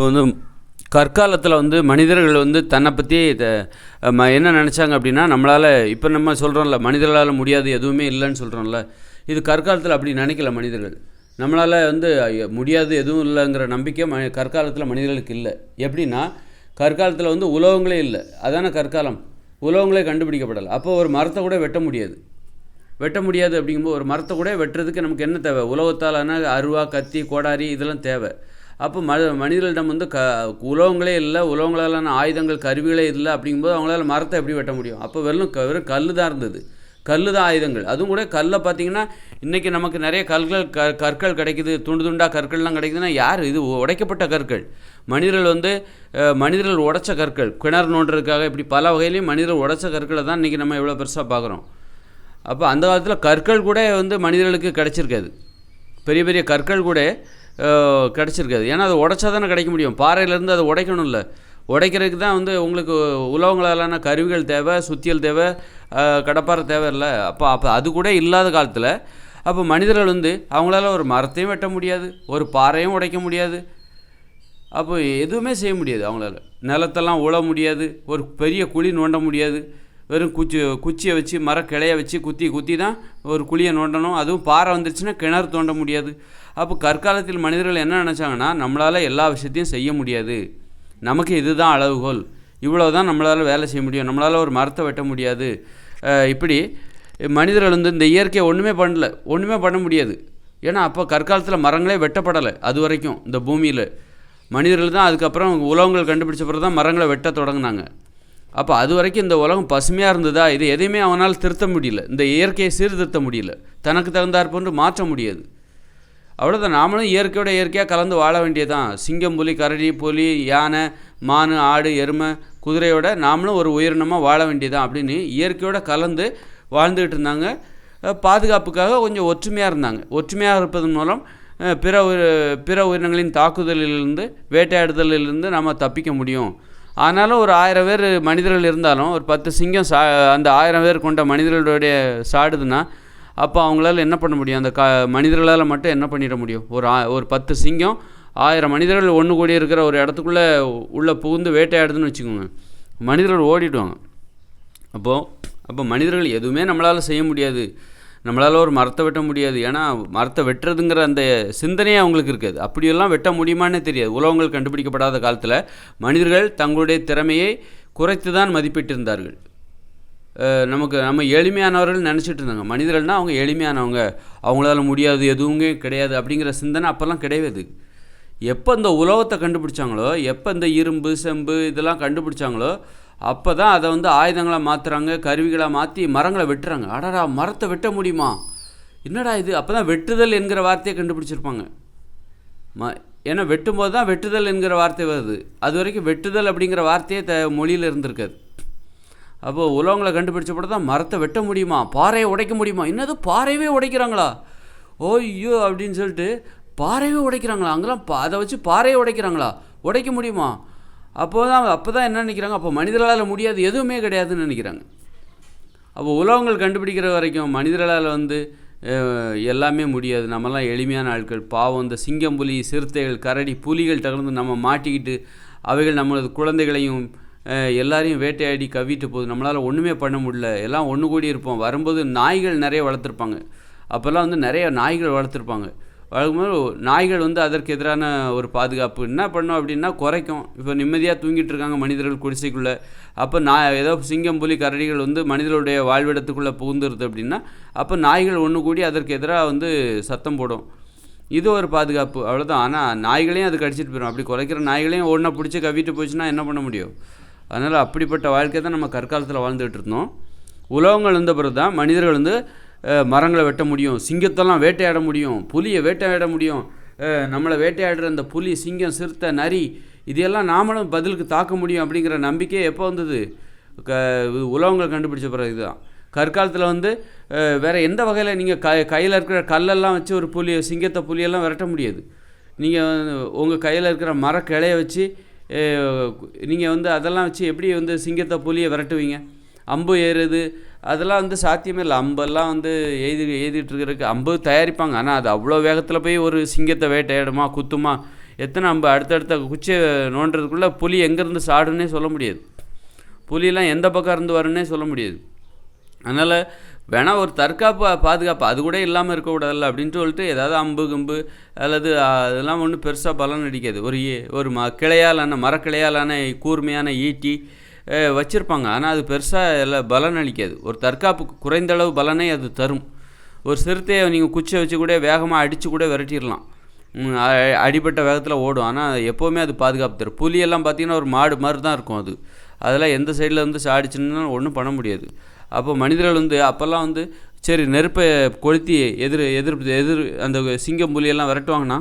இப்போ வந்து கற்காலத்தில் வந்து மனிதர்கள் வந்து தன்னை பற்றி என்ன நினச்சாங்க அப்படின்னா நம்மளால் இப்போ நம்ம சொல்கிறோம்ல மனிதர்களால் முடியாது எதுவுமே இல்லைன்னு சொல்கிறோம்ல இது கற்காலத்தில் அப்படி நினைக்கல மனிதர்கள். நம்மளால் வந்து முடியாது எதுவும் இல்லைங்கிற நம்பிக்கை ம கற்காலத்தில் மனிதர்களுக்கு இல்லை. எப்படின்னா கற்காலத்தில் வந்து உலோகங்களே இல்லை. அதான கற்காலம். உலோகங்களே கண்டுபிடிக்கப்படலை. அப்போ ஒரு மரத்தை கூட வெட்ட முடியாது. வெட்ட முடியாது அப்படிங்கும்போது ஒரு மரத்தை கூட வெட்டுறதுக்கு நமக்கு என்ன தேவை? உலோகத்தாலான அருவா கத்தி கோடாரி இதெல்லாம் தேவை. அப்போ ம மனிதர்களிடம் வந்து க உலோகங்களே இல்லை உலோகங்களாலான ஆயுதங்கள் கருவிகளே இல்லை அப்படிங்கும்போது அவங்களால மரத்தை எப்படி வெட்ட முடியும்? அப்போ வெறும் க வெறும் கல் தான் இருந்தது. கல் தான் ஆயுதங்கள். அதுவும் கூட கல்லை பார்த்தீங்கன்னா இன்றைக்கி நமக்கு நிறைய கற்கள் க கற்கள் கிடைக்குது. துண்டு துண்டாக கற்கள்லாம் கிடைக்குதுன்னா யார் இது? உடைக்கப்பட்ட கற்கள். மனிதர்கள் வந்து மனிதர்கள் உடைச்ச கற்கள். கிணறு நோண்டுறதுக்காக இப்படி பல வகையிலையும் மனிதர்கள் உடைச்ச கற்களை தான் இன்றைக்கி நம்ம இவ்வளோ பெருசாக பார்க்குறோம் அப்போ அந்த காலத்தில் கற்கள் கூட வந்து மனிதர்களுக்கு கிடைச்சிருக்காது. பெரிய பெரிய கற்கள் கூட கிடச்சிருக்காது. ஏன்னா அது உடைச்சா தானே கிடைக்க முடியும். பாறையிலேருந்து அதை உடைக்கணும்ல. உடைக்கிறதுக்கு தான் வந்து உங்களுக்கு உலகங்களாலான கருவிகள் தேவை சுத்தியல் தேவை கடப்பாறை கடப்பாரை தேவை இல்லை அப்போ அப்போ அது கூட இல்லாத காலத்தில் அப்போ மனிதர்கள் வந்து அவங்களால ஒரு மரத்தையும் வெட்ட முடியாது ஒரு பாறையும் உடைக்க முடியாது. அப்போ எதுவுமே செய்ய முடியாது அவங்களால. நிலத்தெல்லாம் உழ முடியாது ஒரு பெரிய குழி நோண்ட முடியாது. வெறும் குச்சி குச்சியை வச்சு மரக்கிளைய வச்சு குத்தி குத்தி தான் ஒரு குழியை நோண்டணும். அதுவும் பாறை வந்துருச்சுன்னா கிணறு தோண்ட முடியாது. அப்போ கற்காலத்தில் மனிதர்கள் என்ன நினச்சாங்கன்னா நம்மளால் எல்லா விஷயத்தையும் செய்ய முடியாது. நமக்கு இதுதான் அளவுகோல். இவ்வளோ தான் நம்மளால் வேலை செய்ய முடியும். நம்மளால் ஒரு மரத்தை வெட்ட முடியாது. இப்படி மனிதர்கள் வந்து இந்த இயற்கையை ஒன்றுமே பண்ணல. ஒன்றுமே பண்ண முடியாது. ஏன்னா அப்போ கற்காலத்தில் மரங்களே வெட்டப்படலை. அது வரைக்கும் இந்த பூமியில். மனிதர்கள் தான் அதுக்கப்புறம் உலகங்கள் கண்டுபிடிச்ச பிறகு தான் மரங்களை வெட்ட தொடங்கினாங்க. அப்போ அது வரைக்கும் இந்த உலகம் பசுமையாக இருந்ததா? இது எதையுமே அவனால் திருத்த முடியல. இந்த இயற்கையை சீர்திருத்த முடியல. தனக்கு தகுந்தாற்போன்று மாற்ற முடியாது. அவ்வளோதான் நாமளும் இயற்கையோட இயற்கையாக கலந்து வாழ வேண்டியதுதான். சிங்கம் புலி கரடி புலி யானை மான் ஆடு எருமை குதிரையோட நாமளும் ஒரு உயிரினமாக வாழ வேண்டியதுதான் அப்படின்னு இயற்கையோட கலந்து வாழ்ந்துக்கிட்டு இருந்தாங்க. பாதுகாப்புக்காக கொஞ்சம் ஒற்றுமையாக இருந்தாங்க. ஒற்றுமையாக இருப்பதன் மூலம் பிற உயிர் பிற உயிரினங்களின் தாக்குதலிலிருந்து வேட்டையாடுதலிலிருந்து நம்ம தப்பிக்க முடியும். ஆனாலும் ஒரு ஆயிரம் பேர் மனிதர்கள் இருந்தாலும் ஒரு பத்து சிங்கம் சா அந்த ஆயிரம் பேர் கொண்ட மனிதர்களுடைய சாடுதுன்னா அப்போ அவங்களால என்ன பண்ண முடியும்? அந்த க மனிதர்களால் மட்டும் என்ன பண்ணிட முடியும்? ஒரு ஆ ஒரு பத்து சிங்கம் ஆயிரம் மனிதர்கள் ஒன்று கூடி இருக்கிற ஒரு இடத்துக்குள்ளே உள்ளே புகுந்து வேட்டையாடுதுன்னு வச்சுக்கோங்க. மனிதர்கள் ஓடிடுவாங்க. அப்போது அப்போ மனிதர்கள் எதுவுமே நம்மளால் செய்ய முடியாது. நம்மளால் ஒரு மரத்தை வெட்ட முடியாது. ஏன்னா மரத்தை வெட்டுறதுங்கிற அந்த சிந்தனையே அவங்களுக்கு இருக்காது. அப்படியெல்லாம் வெட்ட முடியுமானே தெரியாது. உலகங்கள் கண்டுபிடிக்கப்படாத காலத்தில் மனிதர்கள் தங்களுடைய திறமையை குறைத்து தான் மதிப்பிட்டிருந்தார்கள். நமக்கு நம்ம எளிமையானவர்கள் நினச்சிட்டு இருந்தாங்க. மனிதர்கள்னால் அவங்க எளிமையானவங்க. அவங்களால முடியாது எதுவுமே கிடையாது அப்படிங்கிற சிந்தனை அப்போல்லாம் கிடையாது எப்போ இந்த உலோகத்தை கண்டுபிடிச்சாங்களோ எப்போ இந்த இரும்பு செம்பு இதெல்லாம் கண்டுபிடிச்சாங்களோ அப்போ தான் அதை வந்து ஆயுதங்களாக மாற்றுறாங்க கருவிகளாக மாற்றி மரங்களை வெட்டுறாங்க. அடடா மரத்தை வெட்ட முடியுமா? என்னடா இது? அப்போ தான் வெட்டுதல் என்கிற வார்த்தையை கண்டுபிடிச்சிருப்பாங்க. ம ஏன்னா வெட்டும்போது தான் வெட்டுதல் என்கிற வார்த்தை வருது. அது வரைக்கும் வெட்டுதல் அப்படிங்கிற வார்த்தையே த மொழியில் இருந்திருக்காது. அப்போது உலகங்களை கண்டுபிடிச்ச பிறகு தான் மரத்தை வெட்ட முடியுமா? பாறையை உடைக்க முடியுமா? என்னது பாறையவே உடைக்கிறாங்களா? ஓய்யோ அப்படின்னு சொல்லிட்டு பாறையவே உடைக்கிறாங்களா? அங்கெல்லாம் பா அதை வச்சு பாறையை உடைக்கிறாங்களா? உடைக்க முடியுமா? அப்போ தான் அப்போ தான் என்ன நினைக்கிறாங்க? அப்போ மனிதர்களால் முடியாது எதுவுமே கிடையாதுன்னு நினைக்கிறாங்க. அப்போ உலகங்கள் கண்டுபிடிக்கிற வரைக்கும் மனிதர்களால் வந்து எல்லாமே முடியாது. நம்மலாம் எளிமையான ஆட்கள். பாவம் இந்த சிங்கம் புலி சிறுத்தைகள் கரடி புலிகள் தகர்ந்து நம்ம மாட்டிக்கிட்டு அவைகள் நம்மளது குழந்தைகளையும் எல்லாரையும் வேட்டையாடி கவிட்டு போகுது. நம்மளால் ஒன்றுமே பண்ண முடியல. எல்லாம் ஒன்று கூடி இருப்போம். வரும்போது நாய்கள் நிறைய வளர்த்துருப்பாங்க. அப்போல்லாம் வந்து நிறைய நாய்கள் வளர்த்துருப்பாங்க. வளர்க்கும்போது நாய்கள் வந்து அதற்கு எதிரான ஒரு பாதுகாப்பு. என்ன பண்ணும் அப்படின்னா குறைக்கும். இப்போ நிம்மதியாக தூங்கிட்டு இருக்காங்க மனிதர்கள் குடிசைக்குள்ளே. அப்போ நான் ஏதோ சிங்கம் புலி கரடிகள் வந்து மனிதர்களுடைய வாழ்விடத்துக்குள்ளே புகுந்துருது அப்படின்னா அப்போ நாய்கள் ஒன்று கூடி அதற்கு எதிராக வந்து சத்தம் போடும். இது ஒரு பாதுகாப்பு. அவ்வளோதான் ஆனால் நாய்களையும் அது கடிச்சிட்டு போயிடும் அப்படி குறைக்கிற நாய்களையும் ஒன்றை பிடிச்சி கவிட்டு போச்சுன்னா என்ன பண்ண முடியும்? அதனால் அப்படிப்பட்ட வாழ்க்கை தான் நம்ம கற்காலத்தில் வாழ்ந்துகிட்டு இருந்தோம். உலகங்கள் வந்த பிறகு தான் மனிதர்கள் வந்து மரங்களை வெட்ட முடியும் சிங்கத்தெல்லாம் வேட்டையாட முடியும் புலியை வேட்டையாட முடியும் நம்மளை வேட்டையாடுற அந்த புலி சிங்கம் சிறுத்தை நரி இதையெல்லாம் நாமளும் பதிலுக்கு தாக்க முடியும் அப்படிங்கிற நம்பிக்கை எப்போ வந்தது? க உலகங்கள் கண்டுபிடிச்ச பிறகு தான் கற்காலத்தில் வந்து வேறு எந்த வகையில் நீங்கள் க கையில் இருக்கிற கல்லெல்லாம் வச்சு ஒரு புலி சிங்கத்தை புலியெல்லாம் விரட்ட முடியாது. நீங்கள் உங்கள் கையில் இருக்கிற மரக்கிளைய வச்சு நீங்கள் வந்து அதெல்லாம் வச்சு எப்படி வந்து சிங்கத்தை புலியை விரட்டுவீங்க? அம்பு ஏறுது. அதெல்லாம் வந்து சாத்தியமே இல்லை. அம்பெல்லாம் வந்து எய்தி எய்திட்டுருக்கிறதுக்கு அம்பு தயாரிப்பாங்க. ஆனால் அது அவ்வளோ வேகத்தில் போய் ஒரு சிங்கத்தை வேட்டையாடுமா குத்துமா? எத்தனை அம்பு அடுத்தடுத்த குச்சியை நோண்டுறதுக்குள்ளே புலி எங்கேருந்து சாடுன்னே சொல்ல முடியாது. புலியெல்லாம் எந்த பக்கம் இருந்து வரும்னே சொல்ல முடியாது. அதனால் வேணால் ஒரு தற்காப்பு பாதுகாப்பு அது கூட இல்லாமல் இருக்கக்கூடாதுல்ல அப்படின்ட்டு சொல்லிட்டு ஏதாவது அம்பு கம்பு அல்லது அதெல்லாம் ஒன்றும் பெருசாக பலன் அடிக்காது. ஒரு ஒரு ம கிளையாலான மரக்கிளையாலான கூர்மையான ஈட்டி வச்சுருப்பாங்க. ஆனால் அது பெருசாக எல்லாம் பலன் அளிக்காது. ஒரு தற்காப்பு குறைந்த அளவு பலனை அது தரும். ஒரு சிறுத்தையை நீங்கள் குச்சியை வச்சு கூட வேகமாக அடித்து கூட விரட்டிடலாம். அடிப்பட்ட அடிபட்ட வேகத்தில் ஓடும். ஆனால் எப்போவுமே அது பாதுகாப்பு தரும். புலியெல்லாம் பார்த்திங்கன்னா ஒரு மாடு மாதிரி தான் இருக்கும் அது. அதெல்லாம் எந்த சைடில் வந்து சாடிச்சுன்னு ஒன்றும் பண்ண முடியாது. அப்போ மனிதர்கள் வந்து அப்போல்லாம் வந்து சரி நெருப்பை கொளுத்தி எதிர் எதிர் எதிர் அந்த சிங்கம் புலியெல்லாம் விரட்டுவாங்கன்னா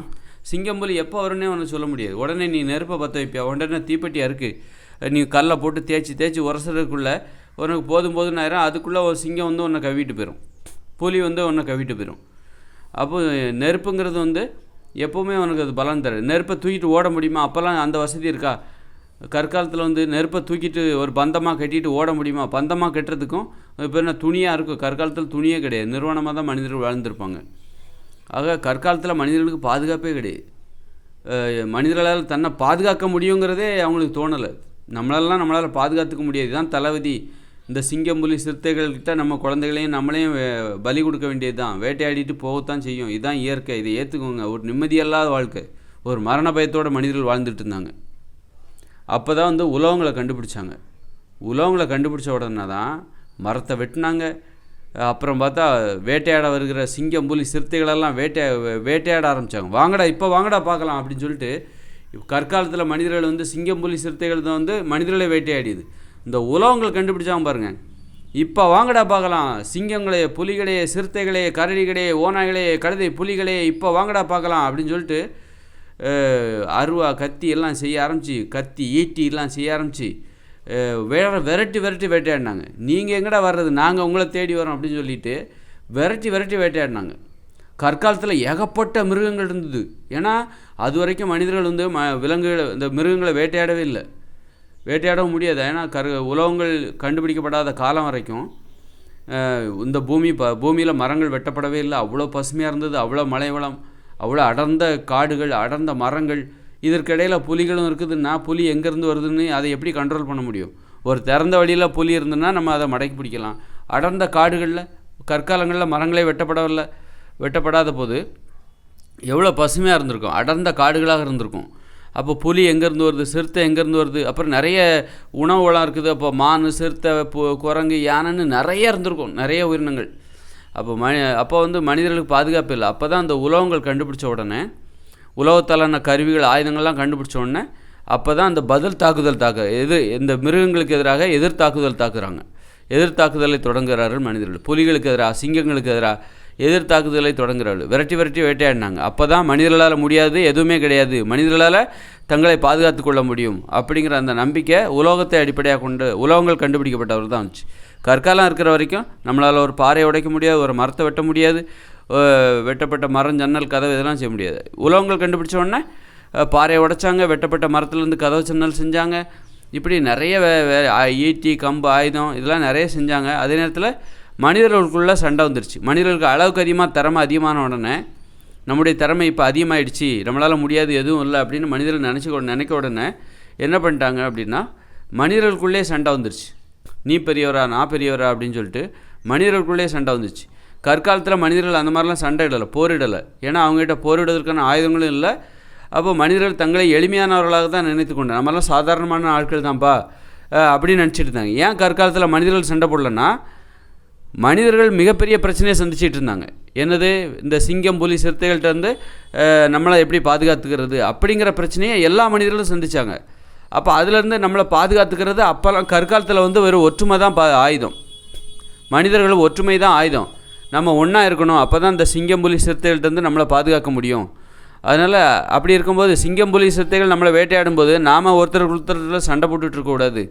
சிங்கம் புலி எப்போ வரும்னே ஒன்று சொல்ல முடியாது. உடனே நீ நெருப்பை பற்ற வைப்பியா? உடனே தீப்பெட்டி இருக்குது நீ கல்லை போட்டு தேய்ச்சி தேய்ச்சி உரசுறதுக்குள்ளே உனக்கு போதும் போதும் நேரம் அதுக்குள்ளே ஒரு சிங்கம் வந்து உன்னை கவிட்டு போயிடும் புலி வந்து உன்னை கவிட்டு போயிடும் அப்போ நெருப்புங்கிறது வந்து எப்போவுமே உனக்கு அது பலன் தரும். நெருப்பை தூக்கிட்டு ஓட முடியுமா? அப்போல்லாம் அந்த வசதி இருக்கா? கற்காலத்தில் வந்து நெருப்பை தூக்கிட்டு ஒரு பந்தமாக கட்டிட்டு ஓட முடியுமா? பந்தமாக கட்டுறதுக்கும் இப்போ என்ன? துணியாக இருக்கும். கற்காலத்தில் துணியே கிடையாது. நிறுவனமாக தான் மனிதர்கள் வாழ்ந்துருப்பாங்க. ஆக கற்காலத்தில் மனிதர்களுக்கு பாதுகாப்பே கிடையாது. மனிதர்களால் தன்னை பாதுகாக்க முடியுங்கிறதே அவங்களுக்கு தோணலை. நம்மளாலாம் நம்மளால் பாதுகாத்துக்க முடியாது. தான் தளபதி. இந்த சிங்கம் புலி சிறுத்தைகள்கிட்ட நம்ம குழந்தைகளையும் நம்மளையும் வே- பலி கொடுக்க வேண்டியது தான் வேட்டையாடிட்டு போகத்தான் செய்யும். இதுதான் இயற்கை. இதை ஏற்றுக்கோங்க ஒரு நிம்மதியில்லாத வாழ்க்கை. ஒரு மரண பயத்தோட மனிதர்கள் வாழ்ந்துட்டு இருந்தாங்க. அப்போ தான் வந்து உலோகங்களை கண்டுபிடிச்சாங்க. உலோகங்களை கண்டுபிடிச்ச உடனே தான் மரத்தை வெட்டினாங்க. அப்புறம் பார்த்தா வேட்டையாட வருகிற சிங்கம் புலி சிறுத்தைகளெல்லாம் வேட்டை வேட்டையாட ஆரம்பித்தாங்க வாங்கடா இப்போ வாங்கடா பார்க்கலாம் அப்படின்னு சொல்லிட்டு கற்காலத்தில் மனிதர்கள் வந்து சிங்கம் புலி சிறுத்தைகள் தான் வந்து மனிதர்களை வேட்டையாடியது. இந்த உலோகங்கள் கண்டுபிடிச்சாங்க பாருங்கள் இப்போ வாங்கடா பார்க்கலாம். சிங்கங்களே புலிகளே சிறுத்தைகளே கரடிகளையே ஓநாய்களே கழுதை புலிகளே இப்போ வாங்கடா பார்க்கலாம் அப்படின்னு சொல்லிட்டு அருவா கத்தி எல்லாம் செய்ய ஆரம்பிச்சு கத்தி ஈட்டி எல்லாம் செய்ய ஆரம்பிச்சு வேற விரட்டி விரட்டி வேட்டையாடினாங்க. நீங்கள் எங்கடா வர்றது? நாங்கள் உங்களை தேடி வரோம் அப்படின்னு சொல்லிட்டு விரட்டி விரட்டி வேட்டையாடினாங்க. கற்காலத்தில் ஏகப்பட்ட மிருகங்கள் இருந்தது. ஏன்னா அது வரைக்கும் மனிதர்கள் வந்து ம விலங்குகளை இந்த மிருகங்களை வேட்டையாடவே இல்லை. வேட்டையாடவும் முடியாது. ஏன்னா கரு உலகங்கள் கண்டுபிடிக்கப்படாத காலம் வரைக்கும் இந்த பூமி ப பூமியில் மரங்கள் வெட்டப்படவே இல்லை. அவ்வளோ பசுமையாக இருந்தது. அவ்வளோ மலை வளம் அவ்வளோ அடர்ந்த காடுகள் அடர்ந்த மரங்கள் இதற்கிடையில் புலிகளும் இருக்குதுன்னா புலி எங்கேருந்து வருதுன்னு அதை எப்படி கண்ட்ரோல் பண்ண முடியும்? ஒரு திறந்த வழியில் புலி இருந்ததுன்னா நம்ம அதை மடக்கி பிடிக்கலாம். அடர்ந்த காடுகளில் கற்காலங்களில் மரங்களே வெட்டப்படவில்லை வெட்டப்படாத போது எவ்வளோ பசுமையாக இருந்திருக்கும். அடர்ந்த காடுகளாக இருந்திருக்கும். அப்போ புலி எங்கேருந்து வருது? சிறுத்தை எங்கேருந்து வருது? அப்புறம் நிறைய உணவுலாம் இருக்குது. அப்போ மான் சிறுத்தை குரங்கு யானைன்னு நிறைய இருந்திருக்கும். நிறைய உயிரினங்கள். அப்போ மனி அப்போ வந்து மனிதர்களுக்கு பாதுகாப்பு இல்லை. அப்போ தான் அந்த உலகங்கள் கண்டுபிடிச்ச உடனே உலகத்தாலான கருவிகள் ஆயுதங்கள்லாம் கண்டுபிடிச்ச உடனே அப்போ தான் அந்த பதில் தாக்குதல் தாக்க எது இந்த மிருகங்களுக்கு எதிராக எதிர் தாக்குதல் தாக்குறாங்க. எதிர் தாக்குதலை தொடங்குகிறார்கள் மனிதர்கள். புலிகளுக்கு எதிராக சிங்கங்களுக்கு எதிராக எதிர் தாக்குதலை தொடங்குகிறார்கள். விரட்டி விரட்டி வேட்டையாடினாங்க. அப்போ தான் மனிதர்களால் முடியாது எதுவுமே கிடையாது. மனிதர்களால் தங்களை பாதுகாத்து கொள்ள முடியும் அப்படிங்கிற அந்த நம்பிக்கை உலோகத்தை அடிப்படையாக கொண்டு உலோகங்கள் கண்டுபிடிக்கப்பட்டவர் தான் வந்துச்சு. கற்காலம் இருக்கிற வரைக்கும் நம்மளால் ஒரு பாறையை உடைக்க முடியாது ஒரு மரத்தை வெட்ட முடியாது வெட்டப்பட்ட மரம் ஜன்னல் கதவு இதெல்லாம் செய்ய முடியாது. உலகங்கள் கண்டுபிடிச்ச உடனே பாறையை உடைச்சாங்க வெட்டப்பட்ட மரத்துலேருந்து கதவு ஜன்னல் செஞ்சாங்க. இப்படி நிறைய வே வே ஈட்டி கம்பு ஆயுதம் இதெல்லாம் நிறைய செஞ்சாங்க. அதே நேரத்தில் மனிதர்களுக்குள்ள சண்டை வந்துருச்சு. மனிதர்களுக்கு அளவுக்கு அதிகமாக திறமை அதிகமான உடனே நம்முடைய திறமை இப்போ அதிகமாகிடுச்சு நம்மளால் முடியாது எதுவும் இல்லை அப்படின்னு மனிதர்கள் நினச்சி நினைக்க உடனே என்ன பண்ணிட்டாங்க அப்படின்னா மனிதர்களுக்குள்ளே சண்டை வந்துருச்சு. நீ பெரியவரா நான் பெரியவரா அப்படின்னு சொல்லிட்டு மனிதர்களுக்குள்ளே சண்டை வந்துச்சு. கற்காலத்தில் மனிதர்கள் அந்த மாதிரிலாம் சண்டை இடலை போரிடலை. ஏன்னா அவங்ககிட்ட போரிடுவதற்கான ஆயுதங்களும் இல்லை. அப்போ மனிதர்கள் தங்களை எளிமையானவர்களாக தான் நினைத்து கொண்டு நம்மளாம் சாதாரணமான ஆட்கள் தான்ப்பா அப்படின்னு நினச்சிட்டு இருந்தாங்க. ஏன் கற்காலத்தில் மனிதர்கள் சண்டை போடலன்னா மனிதர்கள் மிகப்பெரிய பிரச்சனையை சந்திச்சிட்டு இருந்தாங்க. என்னது? இந்த சிங்கம் புலி சிறுத்தைகள்கிட்ட வந்து நம்மளை எப்படி பாதுகாத்துக்கிறது? அப்படிங்கிற பிரச்சனையை எல்லா மனிதர்களும் சந்திச்சாங்க. அப்போ அதுலேருந்து நம்மளை பாதுகாத்துக்கிறது அப்போல்லாம் கற்காலத்தில் வந்து வெறும் ஒற்றுமை தான் பா ஆயுதம். மனிதர்கள் ஒற்றுமை தான் ஆயுதம். நம்ம ஒன்றா இருக்கணும் அப்போ தான் இந்த சிங்கம் புலி சிறுத்தைகள்கிட்டருந்து நம்மளை பாதுகாக்க முடியும். அதனால் அப்படி இருக்கும்போது சிங்கம் புலி சிறுத்தைகள் நம்மளை வேட்டையாடும் போது நாம் ஒருத்தர் ஒருத்தர் சண்டை போட்டுட்டு இருக்கக்கூடாது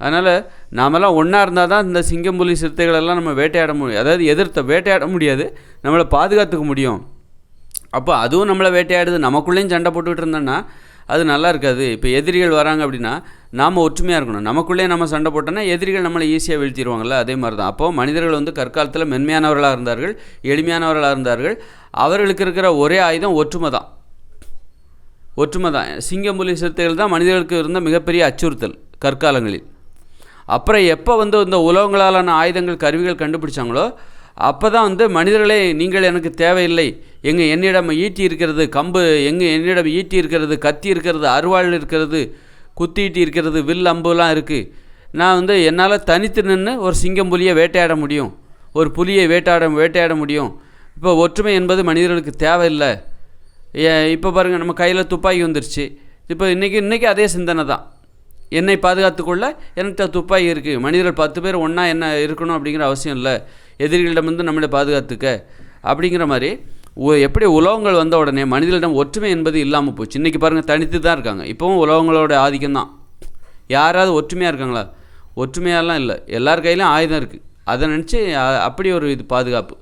அதனால் நாமெல்லாம் ஒன்றா இருந்தால் தான் இந்த சிங்கம் புலி சிறுத்தைகளெல்லாம் நம்ம வேட்டையாட முடியும் அதாவது எதிர்த்த வேட்டையாட முடியாது நம்மளை பாதுகாத்துக்க முடியும். அப்போ அதுவும் நம்மளை வேட்டையாடுது. நமக்குள்ளேயும் சண்டை போட்டுக்கிட்டு இருந்தோன்னா அது நல்லா இருக்காது. இப்போ எதிரிகள் வராங்க அப்படின்னா நாம் ஒற்றுமையாக இருக்கணும். நமக்குள்ளேயே நம்ம சண்டை போட்டோன்னா எதிரிகள் நம்மளை ஈஸியாக வீழ்த்திடுவாங்கள்ல அதே மாதிரி தான் அப்போது மனிதர்கள் வந்து கற்காலத்தில் மென்மையானவர்களாக இருந்தார்கள் எளிமையானவர்களாக இருந்தார்கள். அவர்களுக்கு இருக்கிற ஒரே ஆயுதம் ஒற்றுமை தான். ஒற்றுமை தான். சிங்கம் புலி சிறுத்தைகள் தான் மனிதர்களுக்கு இருந்த மிகப்பெரிய அச்சுறுத்தல் கற்காலங்களில். அப்புறம் எப்போ வந்து இந்த உலகங்களாலான ஆயுதங்கள் கருவிகள் கண்டுபிடிச்சாங்களோ அப்போ தான் வந்து மனிதர்களே நீங்கள் எனக்கு தேவையில்லை. எங்கே என்னிடம் ஈட்டி இருக்கிறது கம்பு எங்கே என்னிடம் ஈட்டி இருக்கிறது கத்தி இருக்கிறது அருவாள் இருக்கிறது குத்திட்டு இருக்கிறது வில் அம்புலாம் இருக்குது நான் வந்து என்னால் தனித்து நின்று ஒரு சிங்கம் புலியை வேட்டையாட முடியும். ஒரு புலியை வேட்டையாட வேட்டையாட முடியும். இப்போ ஒற்றுமை என்பது மனிதர்களுக்கு தேவையில்லை. இப்போ பாருங்கள் நம்ம கையில் துப்பாக்கி வந்துருச்சு. இப்போ இன்றைக்கி இன்றைக்கி அதே சிந்தனை தான். என்னை பாதுகாத்துக்கொள்ள என்கிட்ட துப்பாக்கி இருக்குது மனிதர்கள் பத்து பேர் ஒன்றா என்ன இருக்கணும் அப்படிங்கிற அவசியம் இல்லை. எதிரிகளிடம் வந்து நம்மளை பாதுகாத்துக்க அப்படிங்கிற மாதிரி எப்படி உலகங்கள் வந்த உடனே மனிதர்களிடம் ஒற்றுமை என்பது இல்லாமல் போச்சு. இன்றைக்கி பாருங்கள் தனித்து தான் இருக்காங்க. இப்போவும் உலகங்களோட ஆதிக்கம் தான். யாராவது ஒற்றுமையாக இருக்காங்களா? ஒற்றுமையாலாம் இல்லை. எல்லார் கையிலும் ஆயுதம் இருக்குது அதை நினச்சி அப்படி ஒரு இது பாதுகாப்பு.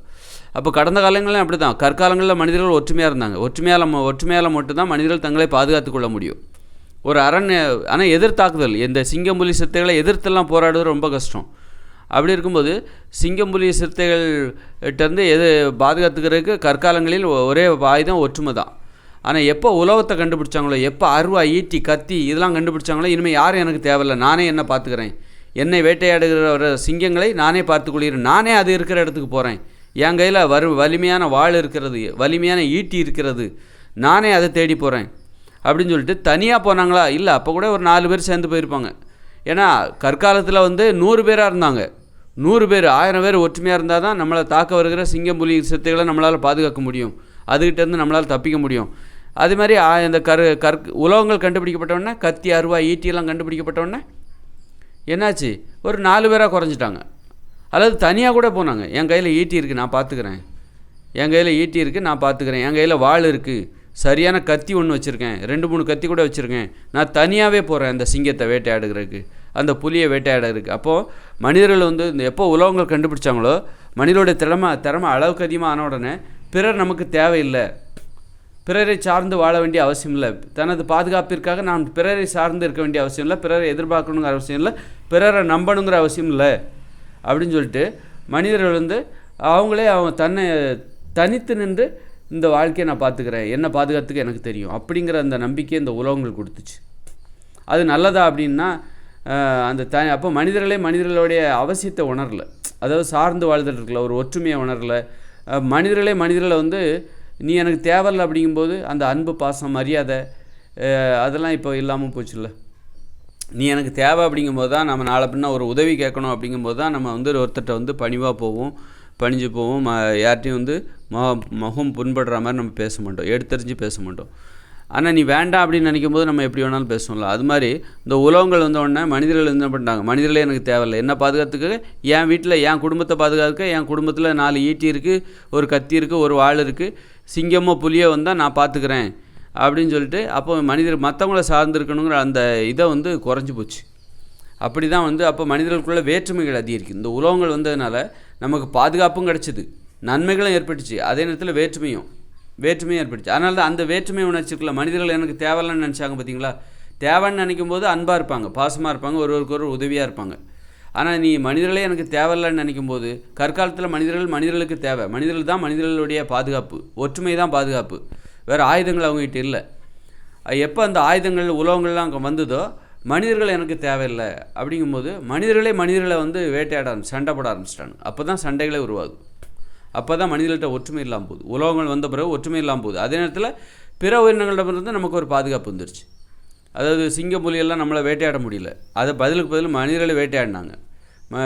அப்போ கடந்த காலங்களிலும் அப்படி தான் கற்காலங்களில் மனிதர்கள் ஒற்றுமையாக இருந்தாங்க. ஒற்றுமையால் ம- ஒற்றுமையால் மட்டும்தான் மனிதர்கள் தங்களை பாதுகாத்து கொள்ள முடியும். ஒரு அரண் ஆனால் எதிர்த்தாக்குதல். இந்த சிங்கம் புலி சிறுத்தைகளை எதிர்த்தெல்லாம் போராடுவது ரொம்ப கஷ்டம். அப்படி இருக்கும்போது சிங்கம் புலி சிறுத்தைகள்கிட்டருந்து எது பாதுகாத்துக்கிறதுக்கு கற்காலங்களில் ஒரே ஆயுதம் ஒற்றுமை தான் ஆனால் எப்போ உலகத்தை கண்டுபிடிச்சாங்களோ எப்போ அருவா ஈட்டி கத்தி இதெல்லாம் கண்டுபிடிச்சாங்களோ இனிமேல் யாரும் எனக்கு தேவையில்லை. நானே என்ன பார்த்துக்கிறேன்? என்னை வேட்டையாடுகிற ஒரு சிங்கங்களை நானே பார்த்துக்கொள்கிறேன். நானே அது இருக்கிற இடத்துக்கு போகிறேன் என் கையில் வரு வலிமையான வாள் இருக்கிறது வலிமையான ஈட்டி இருக்கிறது. நானே அதை தேடி போகிறேன் அப்படின்னு சொல்லிட்டு தனியாக போனாங்களா? இல்லை அப்போ கூட ஒரு நாலு பேர் சேர்ந்து போயிருப்பாங்க. ஏன்னா கற்காலத்தில் வந்து நூறு பேராக இருந்தாங்க. நூறு பேர் ஆயிரம் பேர் ஒற்றுமையாக இருந்தால் தான் நம்மளை தாக்க வருகிற சிங்கம் புலி சித்தைகளை நம்மளால் பாதுகாக்க முடியும். அதுகிட்டேருந்து நம்மளால் தப்பிக்க முடியும். அதே மாதிரி ஆ- இந்த கரு கற் உலோகங்கள் கண்டுபிடிக்கப்பட்டவுடனே கத்தி அருவா ஈட்டியெல்லாம் கண்டுபிடிக்கப்பட்டவுடனே என்னாச்சு? ஒரு நாலு பேராக குறைஞ்சிட்டாங்க. அல்லது தனியாக கூட போனாங்க. என் கையில் ஈட்டி இருக்குது நான் பார்த்துக்கிறேன் என் கையில் ஈட்டி இருக்குது நான் பார்த்துக்கிறேன் என் கையில் வாள் இருக்குது சரியான கத்தி ஒன்று வச்சுருக்கேன். ரெண்டு மூணு கத்தி கூட வச்சுருக்கேன். நான் தனியாகவே போகிறேன் அந்த சிங்கத்தை வேட்டையாடுகிறதுக்கு. அந்த புலியை வேட்டையாட இருக்குது அப்போது மனிதர்கள் வந்து இந்த எப்போ உலகங்கள் கண்டுபிடிச்சாங்களோ மனிதனுடைய திறமை திறமை அளவுக்கு அதிகமாக ஆன உடனே பிறர் நமக்கு தேவையில்லை. பிறரை சார்ந்து வாழ வேண்டிய அவசியம் இல்லை. தனது பாதுகாப்பிற்காக நாம் பிறரை சார்ந்து இருக்க வேண்டிய அவசியம் இல்லை. பிறரை எதிர்பார்க்கணுங்கிற அவசியம் இல்லை. பிறரை நம்பணுங்கிற அவசியம் இல்லை. அப்படின்னு சொல்லிட்டு மனிதர்கள் வந்து அவங்களே அவங்க தன்னை தனித்து நின்று இந்த வாழ்க்கையை நான் பார்த்துக்கிறேன். என்ன பாதுகாத்துக்க எனக்கு தெரியும். அப்படிங்கிற அந்த நம்பிக்கை இந்த உலகங்கள் கொடுத்துச்சு. அது நல்லதா அப்படின்னா அந்த த அப்போ மனிதர்களே மனிதர்களுடைய அவசியத்தை உணரல. அதாவது சார்ந்து வாழ்தல் இருக்கல ஒரு ஒற்றுமையை உணரல. மனிதர்களே மனிதர்களை வந்து நீ எனக்கு தேவையில்ல அப்படிங்கும்போது அந்த அன்பு பாசம் மரியாதை அதெல்லாம் இப்போ இல்லாமல் போச்சுல்ல. நீ எனக்கு தேவை அப்படிங்கும்போது தான் நம்ம நாளை பின்ன ஒரு உதவி கேட்கணும் அப்படிங்கும்போது தான் நம்ம வந்து ஒருத்தர்கிட்ட வந்து பணிவாக போவோம் பணிஞ்சு போவோம். ம யார்ட்டையும் வந்து ம முகம் புண்படுற மாதிரி நம்ம பேச மாட்டோம் எடுத்தறிஞ்சு பேச மாட்டோம். ஆனால் நீ வேண்டாம் அப்படின்னு நினைக்கும் போது நம்ம எப்படி வேணாலும் பேசுவோம்ல. அது மாதிரி இந்த உலகங்கள் வந்த உடனே மனிதர்கள் என்ன பண்ணிட்டாங்க? மனிதர்களே எனக்கு தேவையில்லை. என்ன பாதுகாத்துக்க? என் வீட்டில் என் குடும்பத்தை பாதுகாக்க என் குடும்பத்தில் நாலு ஈட்டி இருக்குது ஒரு கத்தி இருக்குது ஒரு வாள் இருக்குது சிங்கமோ புலியோ வந்தால் நான் பார்த்துக்கிறேன் அப்படின்னு சொல்லிட்டு அப்போ மனிதர் மற்றவங்கள சார்ந்திருக்கணுங்கிற அந்த இதை வந்து குறைஞ்சி போச்சு. அப்படி தான் வந்து அப்போ மனிதர்களுக்குள்ளே வேற்றுமைகள் அதிகரிக்கும் இந்த உலகங்கள் வந்ததுனால நமக்கு பாதுகாப்பும் கிடச்சிது. நன்மைகளும் ஏற்பட்டுச்சு. அதே நேரத்தில் வேற்றுமையும். வேற்றுமை ஏற்பட்டுச்சு அதனால தான் அந்த வேற்றுமை உணர்ச்சிக்குள்ள மனிதர்கள் எனக்கு தேவையில்லைன்னு நினச்சாங்க பார்த்தீங்களா தேவைன்னு நினைக்கும் போது அன்பாக இருப்பாங்க பாசமாக இருப்பாங்க ஒருவருக்கு ஒரு உதவியாக இருப்பாங்க. ஆனால் நீ மனிதர்களே எனக்கு தேவையில்லைன்னு நினைக்கும் போது கற்காலத்தில் மனிதர்கள் மனிதர்களுக்கு தேவை. மனிதர்கள் தான் மனிதர்களுடைய பாதுகாப்பு ஒற்றுமை தான் பாதுகாப்பு. வேறு ஆயுதங்கள் அவங்ககிட்ட இல்லை. எப்போ அந்த ஆயுதங்கள் உலகங்கள்லாம் அங்கே வந்ததோ மனிதர்கள் எனக்கு தேவையில்லை அப்படிங்கும்போது மனிதர்களே மனிதர்களை வந்து வேட்டையாட ஆரம்பிச்சு சண்டை போட ஆரம்பிச்சிட்டாங்க. அப்போ தான் சண்டைகளே உருவாகும் அப்போ தான் மனிதர்கள்ட்ட ஒற்றுமை இல்லாமல் போகுது. உலகங்கள் வந்த பிறகு ஒற்றுமை இல்லாமல் போகுது. அதே நேரத்தில் பிற உயிரினங்களிடமிருந்து நமக்கு ஒரு பாதுகாப்பு வந்துருச்சு. அதாவது சிங்க புலியெல்லாம் நம்மளை வேட்டையாட முடியல. அதை பதிலுக்கு பதில் மனிதர்களை வேட்டையாடினாங்க.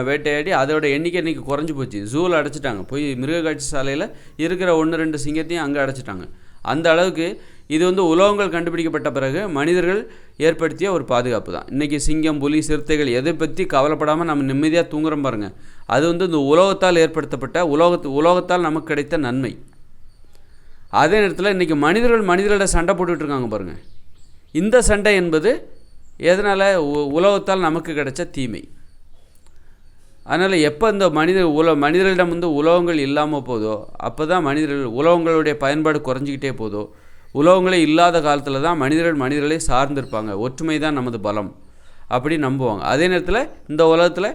வேட்டையாடி அதோட எண்ணிக்கை இன்றைக்கி குறைஞ்சி போச்சு. ஜூவில் அடைச்சிட்டாங்க. போய் மிருகக்காட்சி சாலையில் இருக்கிற ஒன்று ரெண்டு சிங்கத்தையும் அங்கே அடைச்சிட்டாங்க. அந்த அளவுக்கு இது வந்து உலகங்கள் கண்டுபிடிக்கப்பட்ட பிறகு மனிதர்கள் ஏற்படுத்திய ஒரு பாதுகாப்பு தான். இன்றைக்கி சிங்கம் புலி சிறுத்தைகள் எதை பற்றி கவலைப்படாமல் நம்ம நிம்மதியாக தூங்குறோம் பாருங்கள் அது வந்து இந்த உலோகத்தால் ஏற்படுத்தப்பட்ட உலோகத்து உலோகத்தால் நமக்கு கிடைத்த நன்மை. அதே நேரத்தில் இன்றைக்கி மனிதர்கள் மனிதர்களோட சண்டை போட்டுக்கிட்டு இருக்காங்க பாருங்கள் இந்த சண்டை என்பது எதனால்? உலகத்தால் நமக்கு கிடைச்ச தீமை. அதனால் எப்போ இந்த மனித உல மனிதர்களிடம் வந்து உலோகங்கள் இல்லாமல் போதோ அப்போ தான் மனிதர்கள் உலோகங்களுடைய பயன்பாடு குறைஞ்சிக்கிட்டே போதோ உலோகங்களே இல்லாத காலத்தில் தான் மனிதர்கள் மனிதர்களே சார்ந்திருப்பாங்க. ஒற்றுமை தான் நமது பலம். அப்படி நம்புவாங்க. அதே நேரத்தில் இந்த உலகத்தில்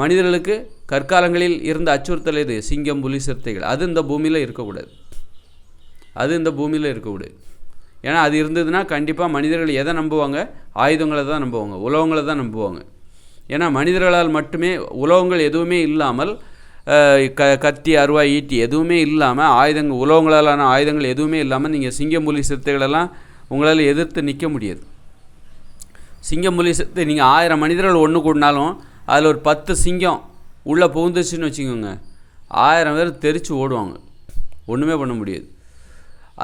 மனிதர்களுக்கு கற்காலங்களில் இருந்த அச்சுறுத்தல் இது சிங்கம் புலி சிறுத்தைகள். அது இந்த பூமியில் இருக்கக்கூடாது. அது இந்த பூமியில் இருக்கக்கூடாது. ஏன்னா அது இருந்ததுன்னா கண்டிப்பாக மனிதர்கள் எதை நம்புவாங்க? ஆயுதங்களை தான் நம்புவாங்க. உலகங்களை தான் நம்புவாங்க. ஏன்னா மனிதர்களால் மட்டுமே உலகங்கள் எதுவுமே இல்லாமல் க கத்தி அருவாய் ஈட்டி எதுவுமே இல்லாமல் ஆயுதங்கள் உலகங்களாலான ஆயுதங்கள் எதுவுமே இல்லாமல் நீங்கள் சிங்கம்புலி சிறுத்தைகளெல்லாம் உங்களால் எதிர்த்து நிற்க முடியாது. சிங்கம்புலி சிறுத்தை நீங்கள் ஆயிரம் மனிதர்கள் ஒன்று கூடினாலும் அதில் ஒரு பத்து சிங்கம் உள்ளே புகுந்துச்சுன்னு வச்சுக்கோங்க. ஆயிரம் பேர் தெரித்து ஓடுவாங்க. ஒன்றுமே பண்ண முடியாது.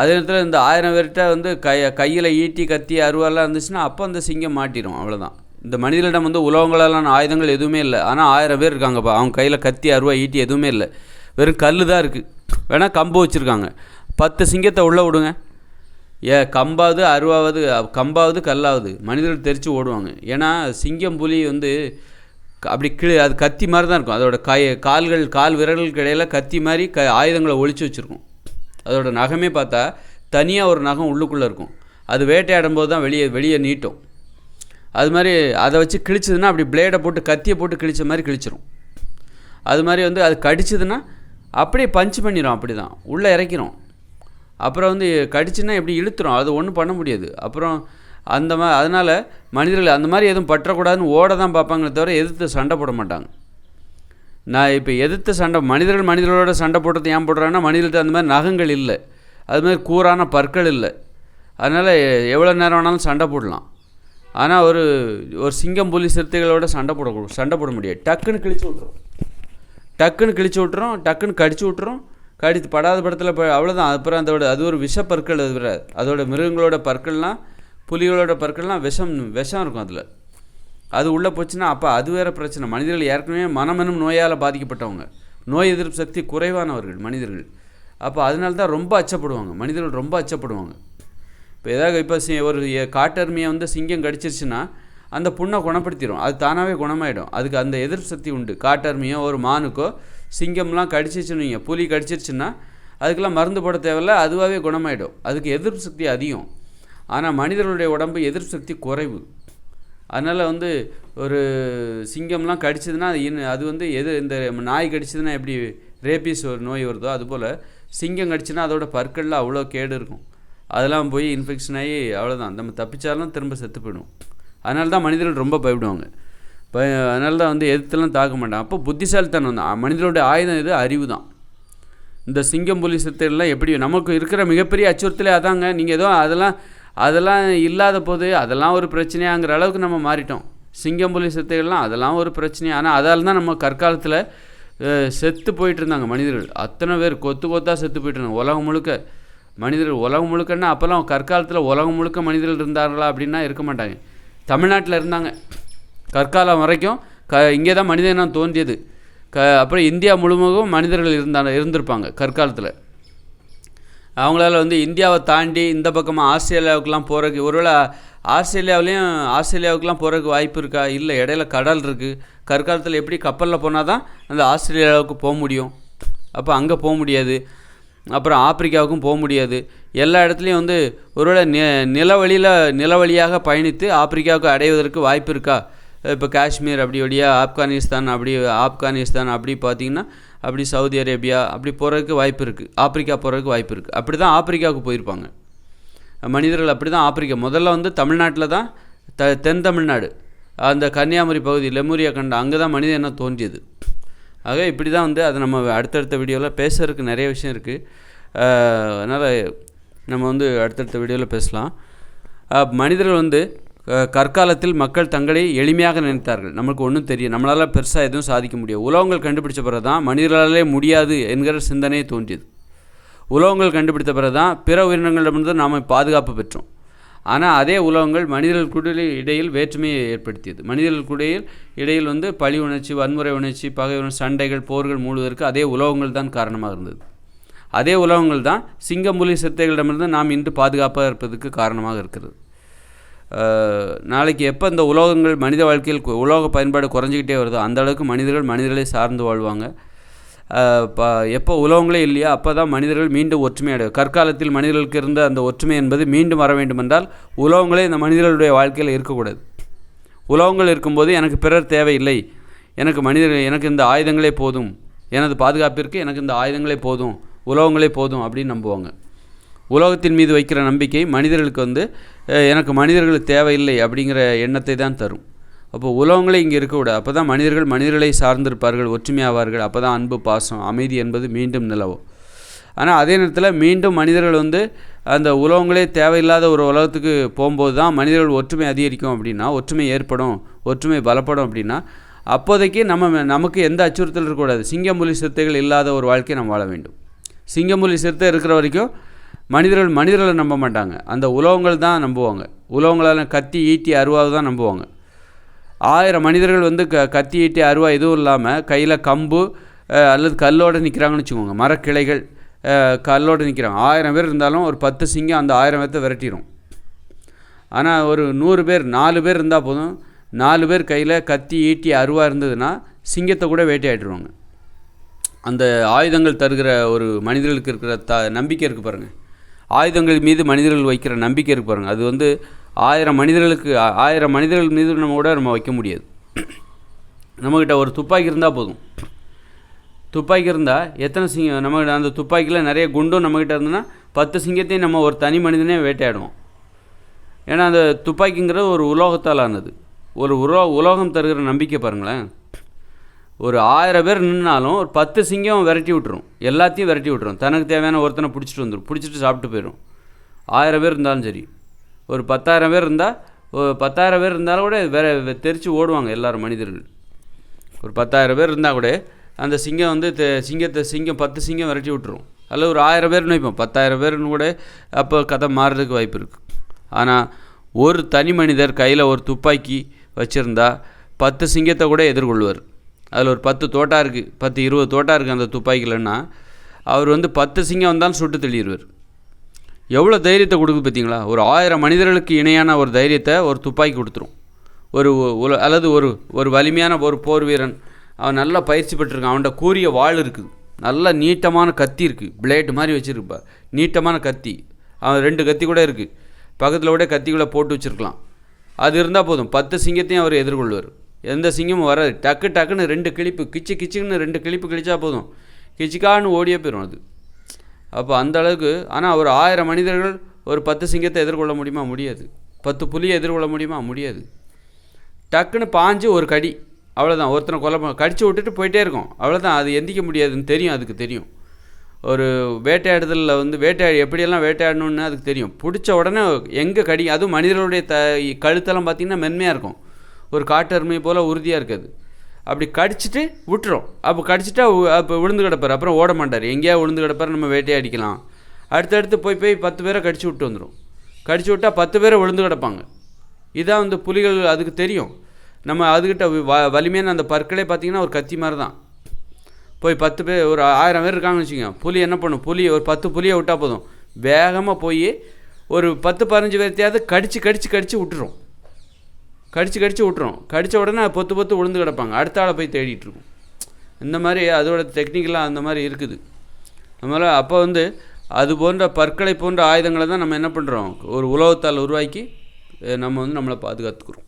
அதே நேரத்தில் இந்த ஆயிரம் பேர்கிட்ட வந்து கை கையில் ஈட்டி கத்தி அருவாலாம் இருந்துச்சுன்னா அப்போ அந்த சிங்கம் மாட்டிடும் அவ்வளோதான் இந்த மனிதனிடம் வந்து உலகங்களாலான ஆயுதங்கள் எதுவுமே இல்லை. ஆனால் ஆயிரம் பேர் இருக்காங்கப்பா. அவங்க கையில் கத்தி அருவா ஈட்டி எதுவுமே இல்லை. வெறும் கல் தான் இருக்குது வேணால் கம்பு வச்சுருக்காங்க. பத்து சிங்கத்தை உள்ளே விடுங்க. ஏ கம்பாவது அருவாவது கம்பாவது கல்லாவது. மனிதர்கள் தெரித்து ஓடுவாங்க. ஏன்னா சிங்கம் புலி வந்து க- அப்படி கீழே அது கத்தி மாதிரி தான் இருக்கும். அதோட கை கால்கள் கால் விரல்களுக்கு இடையில கத்தி மாதிரி க ஆயுதங்களை ஒழிச்சு வச்சுருக்கும். அதோட நகமே பார்த்தா தனியாக ஒரு நகம் உள்ளுக்குள்ளே இருக்கும். அது வேட்டையாடும் போது தான் வெளியே வெளியே நீட்டும். அது மாதிரி அதை வச்சு கிழிச்சதுன்னா அப்படி பிளேடை போட்டு கத்தியை போட்டு கிழிச்ச மாதிரி கிழிச்சிரும். அது மாதிரி வந்து அது கடிச்சதுன்னா அப்படியே பஞ்ச் பண்ணிடும் அப்படி தான் உள்ளே இறக்கிரும். அப்புறம் வந்து கடிச்சுன்னா எப்படி இழுத்துரும் அது ஒன்றும் பண்ண முடியாது. அப்புறம் அந்த மா அதனால் மனிதர்கள் அந்த மாதிரி எதுவும் பற்றக்கூடாதுன்னு ஓட தான் பார்ப்பாங்களே தவிர எதிர்த்து சண்டை போட மாட்டாங்க. நான் இப்போ எதிர்த்து சண்டை மனிதர்கள் மனிதர்களோட சண்டை போடுறது ஏன் போடுறாங்கன்னா மனிதர்கிட்ட அந்த மாதிரி நகங்கள் இல்லை. அது மாதிரி கூரான பற்கள் இல்லை. அதனால் எவ்வளோ நேரம் வேணாலும் சண்டை போடலாம். ஆனால் ஒரு ஒரு சிங்கம் புலி சிறுத்தைகளோட சண்டை போடக்கூடும் சண்டை போட முடியாது. டக்குன்னு கிழிச்சு விட்றோம் டக்குன்னு கிழிச்சு விட்ரும் டக்குன்னு கடிச்சு விட்ரும் கடித்து படாத படத்தில் அவ்வளோதான் அப்புறம் அதோட அது ஒரு விஷ பற்கள் அது வராது அதோட மிருகங்களோட பற்கள்லாம் புலிகளோட பற்கள்லாம் விஷம் விஷம் இருக்கும் அதில். அது உள்ளே போச்சுன்னா அப்போ அது வேறு பிரச்சனை. மனிதர்கள் ஏற்கனவே மனமெனும் நோயால் பாதிக்கப்பட்டவங்க. நோய் எதிர்ப்பு சக்தி குறைவானவர்கள் மனிதர்கள். அப்போ அதனால தான் ரொம்ப அச்சப்படுவாங்க. மனிதர்கள் ரொம்ப அச்சப்படுவாங்க. இப்போ ஏதாவது இப்போ சி ஒரு எ- காட்டெருமையை வந்து சிங்கம் கடிச்சிருச்சுன்னா அந்த புண்ணை குணப்படுத்திடும் அது தானாகவே குணமாயிடும். அதுக்கு அந்த எதிர்ப்பு சக்தி உண்டு. காட்டெருமையோ ஒரு மானுக்கோ சிங்கம்லாம் கடிச்சிச்சுன்னு வைங்க. புலி கடிச்சிருச்சுன்னா அதுக்கெல்லாம் மருந்து போட தேவையில்ல. அதுவாகவே குணமாயிடும். அதுக்கு எதிர்ப்பு சக்தி அதிகம். ஆனால் மனிதர்களுடைய உடம்பு எதிர்ப்பு சக்தி குறைவு. அதனால் வந்து ஒரு சிங்கம்லாம் கடிச்சதுன்னா அது இன்னு- அது வந்து எது இந்த நாய் கடிச்சதுன்னா எப்படி ரேபீஸ் ஒரு நோய் வருதோ அதுபோல் சிங்கம் கடிச்சுன்னா அதோட பற்களில் அவ்வளோ கேடு இருக்கும். அதெல்லாம் போய் இன்ஃபெக்ஷன் ஆகி அவ்வளோதான் நம்ம தப்பிச்சாலும் திரும்ப செத்து போயிடும் அதனால தான் மனிதர்கள் ரொம்ப பயப்படுவாங்க. ப அதனால தான் வந்து எதிர்த்துலாம் தாக்க மாட்டான் அப்போ புத்திசாலித்தனம் தான். மனிதனுடைய ஆயுதம் இது அறிவு தான். இந்த சிங்கம் புலி சிறுத்தைகள்லாம் எப்படி நமக்கு இருக்கிற மிகப்பெரிய அச்சுறுத்தலே அதாங்க. நீங்கள் ஏதோ அதெல்லாம் அதெல்லாம் இல்லாத போது அதெல்லாம் ஒரு பிரச்சனையாங்கிற அளவுக்கு நம்ம மாறிட்டோம். சிங்கம் புலி சிறுத்தைகள்லாம் அதெல்லாம் ஒரு பிரச்சனை. ஆனால் அதால் தான் நம்ம கற்காலத்தில் செத்து போயிட்டு இருந்தாங்க மனிதர்கள். அத்தனை பேர் கொத்து கொத்தாக செத்து போயிட்டு இருந்தாங்க. உலகம் முழுக்க மனிதர்கள் உலகம் முழுக்கன்னா அப்போல்லாம் கற்காலத்தில் உலகம் முழுக்க மனிதர்கள் இருந்தார்களா அப்படின்னா இருக்க மாட்டாங்க. தமிழ்நாட்டில் இருந்தாங்க. கற்காலம் வரைக்கும் க இங்கே தான் மனித இனம் தோன்றியது. க அப்புறம் இந்தியா முழுவதும் மனிதர்கள் இருந்தாங்க இருந்திருப்பாங்க கற்காலத்தில். அவங்களால வந்து இந்தியாவை தாண்டி இந்த பக்கமாக ஆஸ்திரேலியாவுக்குலாம் போகிறதுக்கு ஒருவேளை ஆஸ்திரேலியாவிலையும் ஆஸ்திரேலியாவுக்குலாம் போகிறதுக்கு வாய்ப்பு இருக்கா? இல்லை இடையில கடல் இருக்குது கற்காலத்தில் எப்படி கப்பலில் போனால் தான் அந்த ஆஸ்திரேலியாவுக்கு போக முடியும். அப்போ அங்கே போக முடியாது. அப்புறம் ஆப்பிரிக்காவுக்கும் போக முடியாது. எல்லா இடத்துலையும் வந்து ஒருவேளை நி நிலவழியில் நிலவழியாக பயணித்து ஆப்பிரிக்காவுக்கு அடைவதற்கு வாய்ப்பு இருக்கா? இப்போ காஷ்மீர் அப்படி வழியாக ஆப்கானிஸ்தான் அப்படி ஆப்கானிஸ்தான் அப்படி பார்த்தீங்கன்னா அப்படி சவுதி அரேபியா அப்படி போகிறதுக்கு வாய்ப்பு இருக்குது ஆப்பிரிக்கா போகிறதுக்கு வாய்ப்பு இருக்குது அப்படி தான் ஆப்பிரிக்காவுக்கு போயிருப்பாங்க. மனிதர்கள் அப்படி தான் ஆப்பிரிக்கா. முதல்ல வந்து தமிழ்நாட்டில் தான் த தென் தமிழ்நாடு. அந்த கன்னியாகுமரி பகுதி லெமூரியா கண்டம் அங்கே தான் மனித இனம் தோன்றியது? ஆக இப்படி தான் வந்து அதை நம்ம அடுத்தடுத்த வீடியோவில் பேசுறதுக்கு நிறைய விஷயம் இருக்குது அதனால் நம்ம வந்து அடுத்தடுத்த வீடியோவில் பேசலாம். மனிதர்கள் வந்து கற்காலத்தில் மக்கள் தங்களை எளிமையாக நினைத்தார்கள். நமக்கு ஒன்றும் தெரியும். நம்மளால் பெருசாக எதுவும் சாதிக்க முடியாது. உலகங்கள் கண்டுபிடிச்ச பிறகு தான் மனிதர்களாலே முடியாது என்கிற சிந்தனை தோன்றியது. உலகங்கள் கண்டுபிடித்த பிறகு தான் பிற உயிரினங்களிடமிருந்து நாம் பாதுகாப்பு பெற்றோம். ஆனால் அதே உலகங்கள் மனிதர்களுக்குடைய இடையில் வேற்றுமையை ஏற்படுத்தியது. மனிதர்களுக்குடையில் இடையில் வந்து பழி உணர்ச்சி வன்முறை உணர்ச்சி பகை உணர்ச்சி சண்டைகள் போர்கள் மூடுவதற்கு அதே உலகங்கள் தான் காரணமாக இருந்தது. அதே உலகங்கள் தான் சிங்கம்புலி சிறுத்தைகளிடமிருந்து நாம் இன்று பாதுகாப்பாக இருப்பதற்கு காரணமாக இருக்கிறது. நாளைக்கு எப்போ இந்த உலோகங்கள் மனித வாழ்க்கையில் உலோக பயன்பாடு குறைஞ்சிக்கிட்டே வருதோ அந்த அளவுக்கு மனிதர்கள் மனிதர்களை சார்ந்து வாழ்வாங்க. எப்போ உலோகங்களே இல்லையா அப்போ தான் மனிதர்கள் மீண்டும் ஒற்றுமை அடையும் கற்காலத்தில் மனிதர்களுக்கு இருந்த அந்த ஒற்றுமை என்பது மீண்டும் வர வேண்டுமென்றால் உலோகங்களே இந்த மனிதர்களுடைய வாழ்க்கையில் இருக்கக்கூடாது. உலோகங்கள் இருக்கும்போது எனக்கு பிறர் தேவையில்லை. எனக்கு மனிதர் எனக்கு இந்த ஆயுதங்களே போதும். எனது பாதுகாப்பிற்கு எனக்கு இந்த ஆயுதங்களே போதும். உலோகங்களே போதும் அப்படின்னு நம்புவாங்க. உலோகத்தின் மீது வைக்கிற நம்பிக்கை மனிதர்களுக்கு வந்து எனக்கு மனிதர்கள் தேவையில்லை அப்படிங்கிற எண்ணத்தை தான் தரும். அப்போ உலகங்களே இங்கே இருக்கக்கூடாது அப்போ தான் மனிதர்கள் மனிதர்களை சார்ந்திருப்பார்கள் ஒற்றுமையாவார்கள் அப்போ தான் அன்பு பாசம் அமைதி என்பது மீண்டும் நிலவும். ஆனால் அதே நேரத்தில் மீண்டும் மனிதர்கள் வந்து அந்த உலகங்களே தேவையில்லாத ஒரு உலகத்துக்கு போகும்போது தான் மனிதர்கள் ஒற்றுமை அதிகரிக்கும் அப்படின்னா ஒற்றுமை ஏற்படும் ஒற்றுமை பலப்படும் அப்படின்னா அப்போதைக்கு நம்ம நமக்கு எந்த அச்சுறுத்தல் இருக்கக்கூடாது. சிங்கம்புலி சிறுத்தைகள் இல்லாத ஒரு வாழ்க்கையை நம்ம வாழ வேண்டும். சிங்கம்புலி சிறுத்தை இருக்கிற வரைக்கும் மனிதர்கள் மனிதர்களை நம்ப மாட்டாங்க. அந்த உலகங்கள் தான் நம்புவாங்க. உலகங்களால் கத்தி ஈட்டி அருவாவை தான் நம்புவாங்க. ஆயிரம் மனிதர்கள் வந்து க கத்தி ஈட்டி அருவா எதுவும் இல்லாமல் கையில் கம்பு அல்லது கல்லோடு நிற்கிறாங்கன்னு வச்சுக்கோங்க. மரக்கிளைகள் கல்லோடு நிற்கிறாங்க ஆயிரம் பேர் இருந்தாலும் ஒரு பத்து சிங்கம் அந்த ஆயிரம் பேர்த்த விரட்டிடும் ஆனால் ஒரு நூறு பேர் நாலு பேர் இருந்தால் போதும். நாலு பேர் கையில் கத்தி ஈட்டி அருவா இருந்ததுன்னா சிங்கத்தை கூட வேட்டையாடிடுவாங்க அந்த ஆயுதங்கள் தருகிற ஒரு மனிதர்களுக்கு இருக்கிற த நம்பிக்கை இருக்குது பாருங்கள் ஆயுதங்கள் மீது மனிதர்கள் வைக்கிற நம்பிக்கை இருக்கு பாருங்கள் அது வந்து ஆயிரம் மனிதர்களுக்கு ஆயிரம் மனிதர்கள் மீது நம்ம கூட நம்ம வைக்க முடியாது. நம்மக்கிட்ட ஒரு துப்பாக்கி இருந்தால் போதும். துப்பாக்கி இருந்தால் எத்தனை சிங்கம் நம்மகிட்ட அந்த துப்பாக்கியில் நிறைய குண்டும் நம்மக்கிட்ட இருந்ததுன்னா பத்து சிங்கத்தையும் நம்ம ஒரு தனி மனிதனே வேட்டையாடுவோம். ஏன்னா அந்த துப்பாக்கிங்கிறது ஒரு உலோகத்தால் ஆனது. ஒரு உலோ உலோகம் தருகிற நம்பிக்கை பாருங்களேன். ஒரு ஆயிரம் பேர் நின்னாலும் ஒரு பத்து சிங்கம் விரட்டி விட்டுரும். எல்லாத்தையும் விரட்டி விட்டுரும். தனக்கு தேவையான ஒருத்தனை பிடிச்சிட்டு வந்துடும் பிடிச்சிட்டு சாப்பிட்டு போயிடும் ஆயிரம் பேர் இருந்தாலும் சரி. ஒரு பத்தாயிரம் பேர் இருந்தால் ஒரு பத்தாயிரம் பேர் இருந்தாலும் கூட வேறு தெரித்து ஓடுவாங்க எல்லோரும் மனிதர்கள். ஒரு பத்தாயிரம் பேர் இருந்தால் கூட அந்த சிங்கம் வந்து தெ- சிங்கத்தை சிங்கம் பத்து சிங்கம் விரட்டி விட்டுரும். அல்லது ஒரு ஆயிரம் பேர்னு வைப்போம். பத்தாயிரம் பேர்னு கூட அப்போ கதை மாறுறதுக்கு வாய்ப்பு இருக்குது ஆனால் ஒரு தனி மனிதர் கையில் ஒரு துப்பாக்கி வச்சுருந்தா பத்து சிங்கத்தை கூட எதிர்கொள்வார். அதில் ஒரு பத்து தோட்டா இருக்குது பத்து இருபது தோட்டா இருக்குது அந்த துப்பாக்கிலன்னா அவர் வந்து பத்து சிங்கம் வந்தாலும் சுட்டு தெளிடுவார் எவ்வளோ தைரியத்தை கொடுக்குது பார்த்தீங்களா? ஒரு ஆயிரம் மனிதர்களுக்கு இணையான ஒரு தைரியத்தை ஒரு துப்பாக்கி கொடுத்துரும். ஒரு உல அல்லது ஒரு ஒரு வலிமையான ஒரு போர் வீரன் அவன் நல்லா பயிற்சி பெற்றிருக்கான் அவன்கிட்ட கூரிய வாள் இருக்குது. நல்ல நீட்டமான கத்தி இருக்குது பிளேட் மாதிரி வச்சுருப்பா. நீட்டமான கத்தி. அவன் ரெண்டு கத்தி கூட இருக்குது பக்கத்தில் கூட கத்தி கூட போட்டு வச்சுருக்கலாம். அது இருந்தால் போதும். பத்து சிங்கத்தையும் அவர் எதிர்கொள்வார். எந்த சிங்கமும் வராது. டக்கு டக்குன்னு ரெண்டு கிளிப்பு கிச்சு கிச்சுன்னு ரெண்டு கிளிப்பு கிழிச்சா போதும். கிச்சிக்கான்னு ஓடியே போயிடும் அது. அப்போ அந்த அளவுக்கு ஆனால் ஒரு ஆயிரம் மனிதர்கள் ஒரு பத்து சிங்கத்தை எதிர்கொள்ள முடியுமா? முடியாது. பத்து புலியை எதிர்கொள்ள முடியுமா? முடியாது. டக்குன்னு பாஞ்சு ஒரு கடி. அவ்வளோதான் ஒருத்தனை கொலை கடிச்சு விட்டுட்டு போயிட்டே இருக்கும். அவ்வளோதான் அது எந்திக்க முடியாதுன்னு தெரியும் அதுக்கு தெரியும். ஒரு வேட்டையாடுதலில் வந்து வேட்டையாடி எப்படியெல்லாம் வேட்டையாடணும்னு அதுக்கு தெரியும். பிடிச்ச உடனே எங்கே கடி அதுவும் மனிதர்களுடைய த கழுத்தெல்லாம் பார்த்திங்கன்னா மென்மையாக இருக்கும். ஒரு காட்டு போல் உறுதியாக இருக்காது. அப்படி கடிச்சிட்டு விட்டுரும். அப்போ கடிச்சிட்டா அப்போ விழுந்து கிடப்பார். அப்புறம் ஓட மாட்டார். எங்கேயா விழுந்து கிடப்பார் நம்ம வேட்டையாடிக்கலாம் அடுத்தடுத்து போய் போய் பத்து பேரை கடிச்சு விட்டு வந்துடும் கடிச்சு விட்டால் பத்து பேரை விழுந்து கிடப்பாங்க. இதான் வந்து புலிகள் அதுக்கு தெரியும். நம்ம அதுக்கிட்ட வ வலிமையான அந்த பற்களே பார்த்தீங்கன்னா ஒரு கத்தி மாதிரி தான் போய் பத்து பேர் ஒரு ஆயிரம் பேர் இருக்காங்கன்னு வச்சுக்கோங்க. புலி என்ன பண்ணும்? புலி ஒரு பத்து புலியை விட்டால் போதும். வேகமாக போய் ஒரு பத்து பதினஞ்சு பேர்த்தையாவது கடிச்சு கடிச்சு கடிச்சு விட்டுரும். கடிச்சு கடிச்சு விட்டுரும். கடித்த உடனே பொத்து பொத்து விழுந்து கிடப்பாங்க. அடுத்த ஆளை போய் தேடிட்டுருக்கும் இந்த மாதிரி அதோட டெக்னிக்கெலாம் அந்த மாதிரி இருக்குது. அதனால் அப்போ வந்து அது போன்ற பற்களை போன்ற ஆயுதங்களை தான் நம்ம என்ன பண்ணுறோம் ஒரு உலோகத்தால் உருவாக்கி நம்ம வந்து நம்மளை பாதுகாத்துக்கிறோம்.